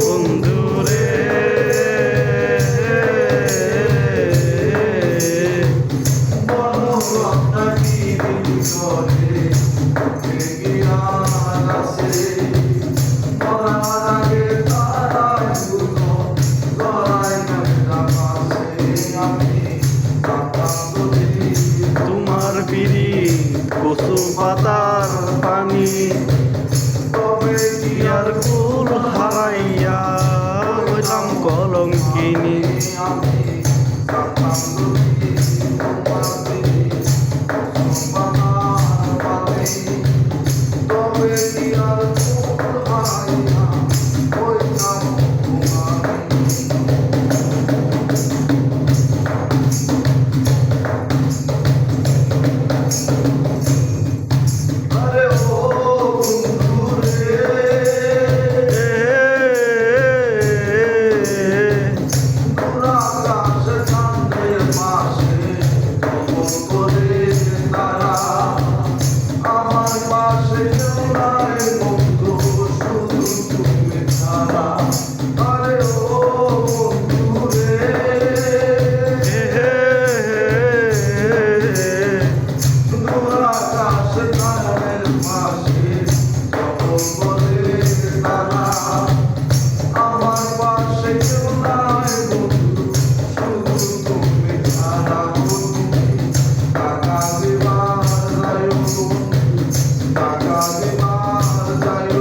বন্ধু দুনিয়ার ফুল হারাইয়া হইলাম কলঙ্কিনী। তবে ফুল হারাইয়া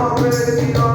already on.